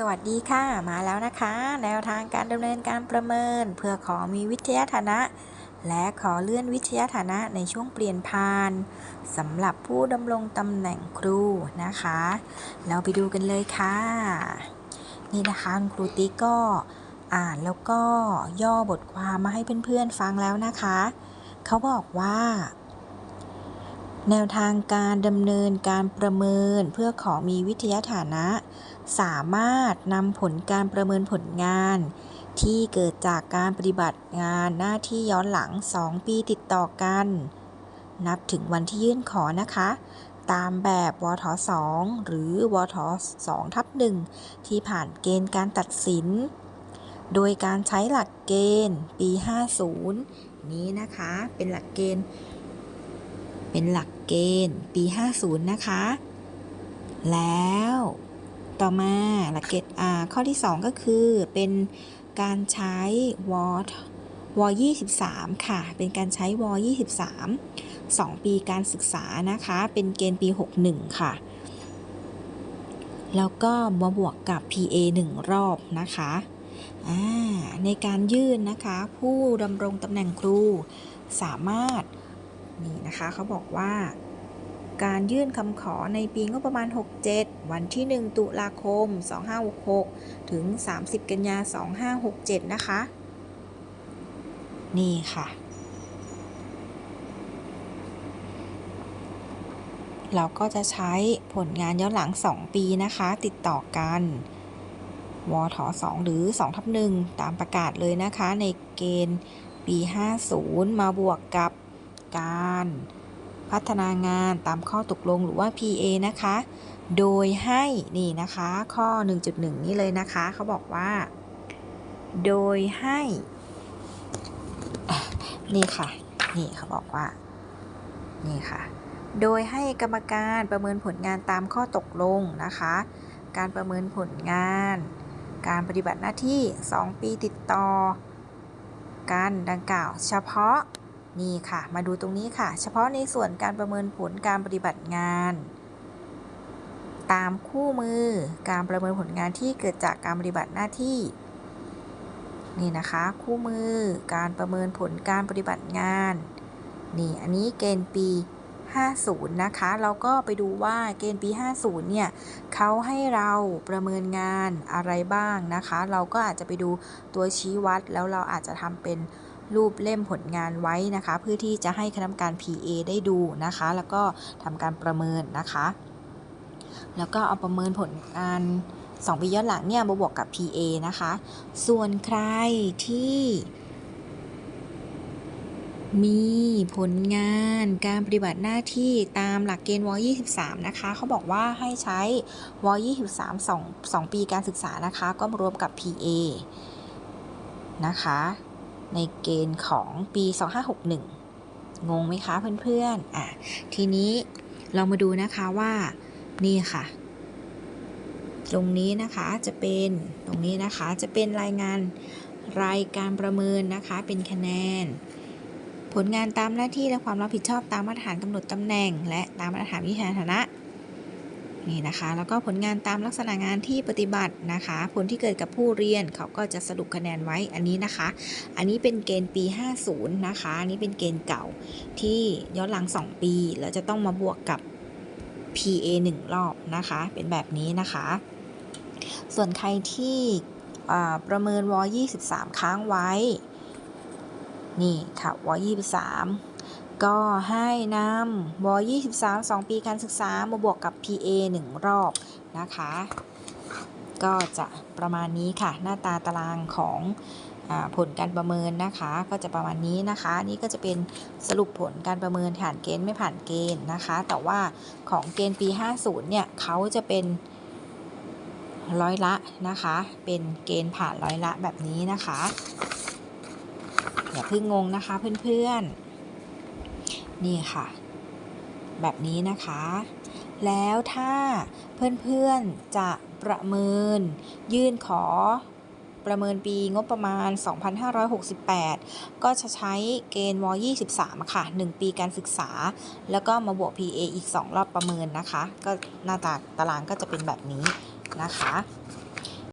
สวัสดีค่ะ มาแล้วนะคะ แนวทางการดำเนินการประเมิน เพื่อขอมีวิทยาฐานะ และขอเลื่อนวิทยาฐานะในช่วงเปลี่ยนผ่านสำหรับผู้ดำรงตำแหน่งครูนะคะ เราไปดูกันเลยค่ะ นี่นะคะครูติ๊กก็อ่านแล้วก็ย่อบทความมาให้เพื่อนๆฟังแล้วนะคะ เขาบอกว่า แนวทางการดำเนินการประเมินเพื่อขอมีวิทยาฐานะ สามารถนำผลการประเมินผลงาน ที่เกิดจากการปฏิบัติงานหน้าที่ย้อนหลัง 2 ปีติดต่อกัน นับถึงวันที่ยื่นขอนะคะ ตามแบบวท2หรือวท2ทับ1ที่ผ่านเกณฑ์การตัดสิน โดยการใช้หลักเกณฑ์ปี 50 นี้นะคะเป็นหลักเกณฑ์ เป็นหลักเกณฑ์ปี 50 นะคะ แล้วต่อมาหลักเกณฑ์อ่าข้อที่ 2 ก็คือเป็นการใช้วอวอ23 ค่ะ เป็นการใช้วอ23 2 ปีการศึกษานะคะ เป็นเกณฑ์ปี 61 ค่ะ แล้วก็มาบวกกับ PA 1 รอบนะคะในการยื่นนะคะ ผู้ดำรงตำแหน่งครูสามารถ นี่นะคะเขาบอกว่า การยื่นคำขอในปีงบประมาณ 67 วันที่ 1 ตุลาคม 2566 ถึง 30 กันยา 2567 นะคะ นี่ค่ะ เราก็จะใช้ผลงานย้อนหลัง 2 ปีนะคะ ติดต่อกันวท2หรือ2ทับ1ตามประกาศเลยนะคะ ในเกณฑ์ปี 50 มาบวกกับ การ พัฒนางานตามข้อตกลงหรือว่า PA นะคะ โดยให้นี่นะคะ ข้อ 1.1 นี้เลยนะคะ เขาบอกว่า โดยให้ นี่ค่ะ นี่เขาบอกว่า นี่ค่ะ โดยให้กรรมการประเมินผลงานตามข้อตกลงนะคะ การประเมินผลงาน การปฏิบัติหน้าที่ 2 ปีติดต่อกันดังกล่าวเฉพาะ นี่ค่ะ มาดูตรงนี้ค่ะ เฉพาะในส่วนการประเมินผลการปฏิบัติงาน ตามคู่มือการประเมินผลงานที่เกิดจากการปฏิบัติหน้าที่ นี่นะคะ คู่มือการประเมินผลการปฏิบัติงาน นี่อันนี้เกณฑ์ปี 50 นะคะ เราก็ไปดูว่าเกณฑ์ปี 50 เนี่ยเขาให้เราประเมินงานอะไรบ้างนะคะ เราก็อาจจะไปดูตัวชี้วัดแล้วเราอาจจะทำเป็น รูปเล่มผลงานไว้นะคะ เพื่อที่จะให้คณะกรรมการ PA ได้ดูนะคะ แล้วก็ทำการประเมินนะคะ แล้วก็เอาประเมินผลงาน2ปีย้อนหลังเนี่ยบวกกับ PA นะคะ ส่วนใครที่มีผลงานการปฏิบัติหน้าที่ตามหลักเกณฑ์ว23 นะคะ เขาบอกว่าให้ใช้ว23 2 2 ปีการศึกษานะคะ ก็รวมกับ PA นะคะ ในเกณฑ์ของปี 2561 งงไหมคะเพื่อนๆอะทีนี้เรามาดูนะคะว่านี่ค่ะ ตรงนี้นะคะจะเป็นตรงนี้นะคะจะเป็นรายงานรายการประเมินนะคะเป็นคะแนน ผลงานตามหน้าที่และความรับผิดชอบตามมาตรฐานกำหนดตำแหน่ง และตามมาตรฐานวิชาฐานะ นี่นะคะ แล้วก็ผลงานตามลักษณะงานที่ปฏิบัตินะคะ ผลที่เกิดกับผู้เรียนเขาก็จะสรุปคะแนนไว้อันนี้นะคะ อันนี้เป็นเกณฑ์ปี 50 นะคะอันนี้เป็นเกณฑ์เก่าที่ย้อนหลัง 2 ปีแล้วจะต้องมาบวกกับ PA 1 รอบนะคะ เป็นแบบนี้นะคะ ส่วนใครที่ประเมินวอ23 ค้างไว้ นี่ค่ะวอ23 ก็ให้นำว23 2 ปีการศึกษามาบวกกับ PA 1 รอบนะคะ ก็จะประมาณนี้ค่ะ หน้าตาตารางของอผลการประเมินนะคะ ก็จะประมาณนี้นะคะ นี่ก็จะเป็นสรุปผลการประเมินผ่านเกณฑ์ไม่ผ่านเกณฑ์นะคะ แต่ว่าของเกณฑ์ปี 50 เนี่ยเขาจะเป็นร้อยละนะคะ เป็นเกณฑ์ผ่านร้อยละแบบนี้นะคะ อย่าเพิ่งงงนะคะเพื่อนๆ นี่ค่ะ แบบนี้นะคะ แล้วถ้าเพื่อนๆจะประเมิน ยื่นขอประเมินปีงบประมาณ 2568 ก็จะใช้เกณฑ์ว23 ค่ะ 1 ปีการศึกษา แล้วก็มาบวก PA อีก 2 รอบประเมินนะคะ ก็หน้าตาตารางก็จะเป็นแบบนี้นะคะ